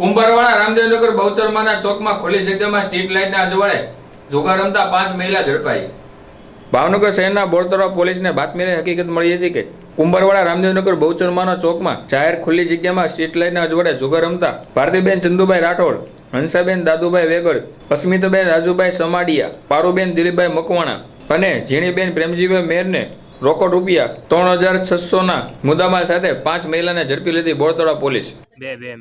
કુંભારવાડા રામદેવનગર બહુચરમાના ચોકમાં ખુલ્લી જગ્યામાં સ્ટ્રીટ લાઇટના અજવાળે જોગા રમતા પાંચ મહિલા ઝડપાઈ. ભાવનગર શહેરના બોરતળા પોલીસને બાતમીની હકીકત મળી હતી કે કુંભારવાડા રામદેવનગર બહુચરમાના ચોકમાં જાહેર ખુલ્લી જગ્યામાં સ્ટ્રીટ લાઇટના અજવાળે જુગાર રમતા ભારતીબેન ચંદુભાઈ રાઠોડ, હંસાબેન દાદુભાઈ વેગડ અસ્મિતાબેન રાજુભાઈ સમાડિયા, પારુબેન દિલીપભાઈ મકવાણા અને ઝીણીબેન પ્રેમજીભાઈ મેરને રોકડ રૂપિયા ત્રણ હજાર છસોના મુદ્દામાલ સાથે પાંચ મહિલાને ઝડપી લીધી બોરતળા પોલીસ. બે બે